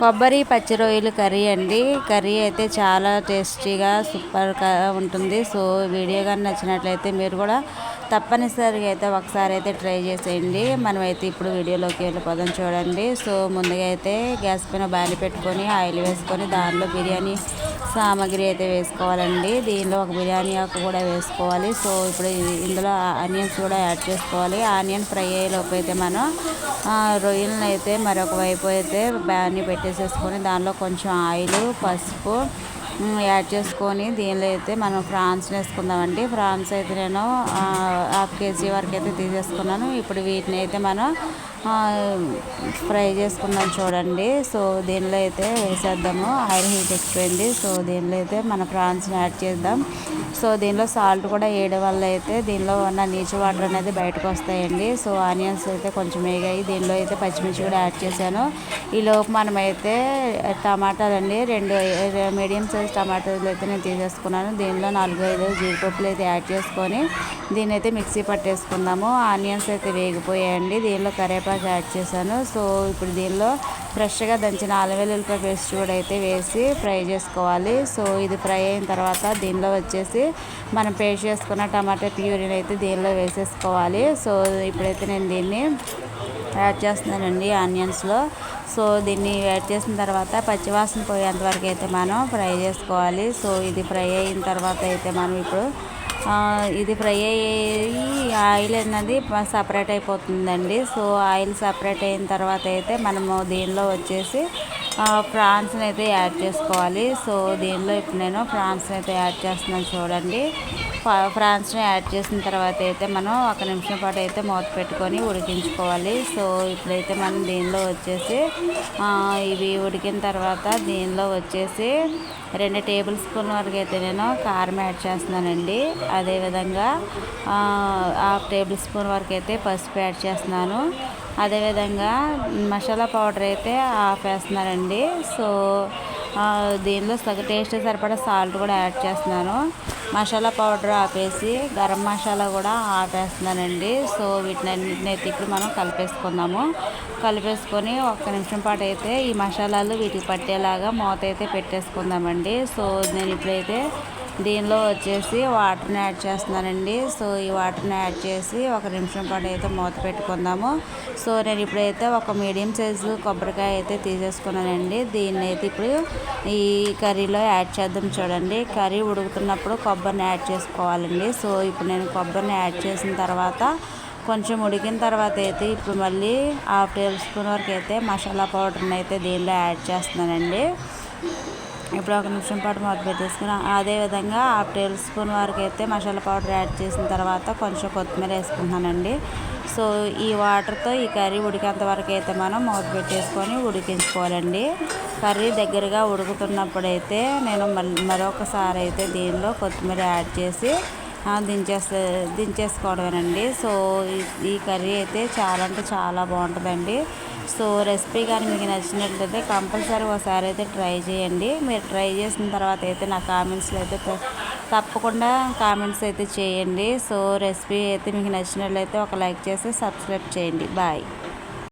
కొబ్బరి పచ్చి రొయ్యలు కర్రీ అండి. కర్రీ అయితే చాలా టేస్టీగా సూపర్గా ఉంటుంది. సో వీడియో కానీ నచ్చినట్లయితే మీరు కూడా తప్పనిసరిగా అయితే ఒకసారి అయితే ట్రై చేసేయండి. మనమైతే ఇప్పుడు వీడియోలోకి వెళ్ళిపోదాం చూడండి. సో ముందుగా అయితే గ్యాస్ పైన బాలి పెట్టుకొని ఆయిల్ వేసుకొని దానిలో బిర్యానీ సామాగ్రి అయితే వేసుకోవాలండి. దీనిలో ఒక బిర్యానీ ఆకు కూడా వేసుకోవాలి. సో ఇప్పుడు ఇందులో ఆనియన్స్ కూడా యాడ్ చేసుకోవాలి. ఆనియన్ ఫ్రై అయ్యేలోపు అయితే మనం రొయ్యలను అయితే మరొక వైపు అయితే బ్యాన్ని పెట్టేసేసుకొని దానిలో కొంచెం ఆయిల్ పసుపు యాడ్ చేసుకొని దీనిలో అయితే మనం ఫ్రాన్స్ వేసుకుందామండి. ఫ్రాన్స్ అయితే నేను హాఫ్ కేజీ వరకు అయితే తీసేసుకున్నాను. ఇప్పుడు వీటిని అయితే మనం ఫ్రై చేసుకుందాం చూడండి. సో దీనిలో అయితే వేసేద్దాము. ఆయిల్ హీట్ ఎక్కువైంది. సో దీనిలో అయితే మన ఫ్రాన్స్ని యాడ్ చేద్దాం. సో దీనిలో సాల్ట్ కూడా వేయడం వల్ల అయితే దీనిలో ఉన్న నీచు వాటర్ అనేది బయటకు వస్తాయండి. సో ఆనియన్స్ అయితే కొంచెం వేగాయి. దీనిలో అయితే పచ్చిమిర్చి కూడా యాడ్ చేశాను. ఈలోపు మనమైతే టమాటాలు అండి రెండు మీడియం సైజ్ టమాటాలు అయితే నేను తీసేసుకున్నాను. దీనిలో నాలుగు ఐదు జీడిపప్పులు అయితే యాడ్ చేసుకొని దీని అయితే మిక్సీ పట్టేసుకుందాము. ఆనియన్స్ అయితే వేగిపోయాయండి. దీనిలో కరేపాకు యాడ్ చేశాను. సో ఇప్పుడు దీనిలో ఫ్రెష్గా దంచిన అల్లం పేస్ట్ కూడా అయితే వేసి ఫ్రై చేసుకోవాలి. సో ఇది ఫ్రై అయిన తర్వాత దీనిలో వచ్చేసి మనం పేస్ట్ చేసుకున్న టమాటా ప్యూరిని అయితే దీనిలో వేసేసుకోవాలి. సో ఇప్పుడైతే నేను దీన్ని యాడ్ చేస్తున్నానండి ఆనియన్స్లో. సో దీన్ని యాడ్ చేసిన తర్వాత పచ్చివాసన పోయేంత వరకు అయితే మనం ఫ్రై చేసుకోవాలి. సో ఇది ఫ్రై అయిన తర్వాత అయితే మనం ఇప్పుడు ఇది ఫ్రై అయ్యి ఆయిల్ అన్నది సపరేట్ అయిపోతుందండి. సో ఆయిల్ సపరేట్ అయిన తర్వాత అయితే మనము దీనిలో వచ్చేసి ప్రాన్స్ని అయితే యాడ్ చేసుకోవాలి. సో దీనిలో ఇప్పుడు నేను ప్రాన్స్ని అయితే యాడ్ చేస్తున్నాను చూడండి. ఫ్రాన్స్ని యాడ్ చేసిన తర్వాత అయితే మనం ఒక నిమిషం పాటు అయితే మూత పెట్టుకొని ఉడికించుకోవాలి. సో ఇప్పుడైతే మనం దీనిలో వచ్చేసి ఇవి ఉడికిన తర్వాత దీనిలో వచ్చేసి రెండు టేబుల్ స్పూన్ వరకు అయితే నేను కారం యాడ్ చేస్తున్నానండి. అదేవిధంగా హాఫ్ టేబుల్ స్పూన్ వరకు అయితే పసుపు యాడ్ చేస్తున్నాను. అదేవిధంగా మసాలా పౌడర్ అయితే హాఫ్ వేస్తున్నానండి. సో దీనిలో సగ టేస్ట్ సరిపడా సాల్ట్ కూడా యాడ్ చేస్తున్నాను. మసాలా పౌడర్ ఆపేసి గరం మసాలా కూడా ఆపేస్తున్నానండి. సో వీటిని అయితే ఇప్పుడు మనం కలిపేసుకుందాము. కలిపేసుకొని ఒక్క నిమిషం పాటు అయితే ఈ మసాలాలు వీటికి పట్టేలాగా మూత అయితే పెట్టేసుకుందామండి. సో నేను ఇప్పుడైతే దీనిలో వచ్చేసి వాటర్ని యాడ్ చేస్తున్నానండి. సో ఈ వాటర్ని యాడ్ చేసి ఒక నిమిషం పాటు అయితే మూత పెట్టుకుందాము. సో నేను ఇప్పుడైతే ఒక మీడియం సైజు కొబ్బరికాయ అయితే తీసేసుకున్నానండి. దీన్ని అయితే ఇప్పుడు ఈ కర్రీలో యాడ్ చేద్దాం చూడండి. కర్రీ ఉడుకుతున్నప్పుడు కొబ్బరిని యాడ్ చేసుకోవాలండి. సో ఇప్పుడు నేను కొబ్బరిని యాడ్ చేసిన తర్వాత కొంచెం ఉడికిన తర్వాత అయితే ఇప్పుడు మళ్ళీ హాఫ్ టేబుల్ స్పూన్ వరకు అయితే మసాలా పౌడర్ని అయితే దీనిలో యాడ్ చేస్తున్నానండి. ఇప్పుడు ఒక నిమిషం పాటు మూత పెట్టేసుకుని అదేవిధంగా హాఫ్ టేబుల్ స్పూన్ వరకు అయితే మసాలా పౌడర్ యాడ్ చేసిన తర్వాత కొంచెం కొత్తిమీర వేసుకుంటున్నానండి. సో ఈ వాటర్తో ఈ కర్రీ ఉడికేంత వరకు అయితే మనం మూత పెట్టేసుకొని ఉడికించుకోవాలండి. కర్రీ దగ్గరగా ఉడుకుతున్నప్పుడైతే నేను మరొకసారి అయితే దీనిలో కొత్తిమీర యాడ్ చేసి దించేస్తే దించేసుకోవడమేనండి. సో ఈ కర్రీ అయితే చాలా అంటే చాలా బాగుంటుందండి. సో రెసిపీ కానీ మీకు నచ్చినట్లయితే కంపల్సరీ ఒకసారి అయితే ట్రై చేయండి. మీరు ట్రై చేసిన తర్వాత అయితే నా కామెంట్స్లో అయితే తప్పకుండా కామెంట్స్ అయితే చేయండి. సో రెసిపీ అయితే మీకు నచ్చినట్లయితే ఒక లైక్ చేసి సబ్స్క్రైబ్ చేయండి. బాయ్.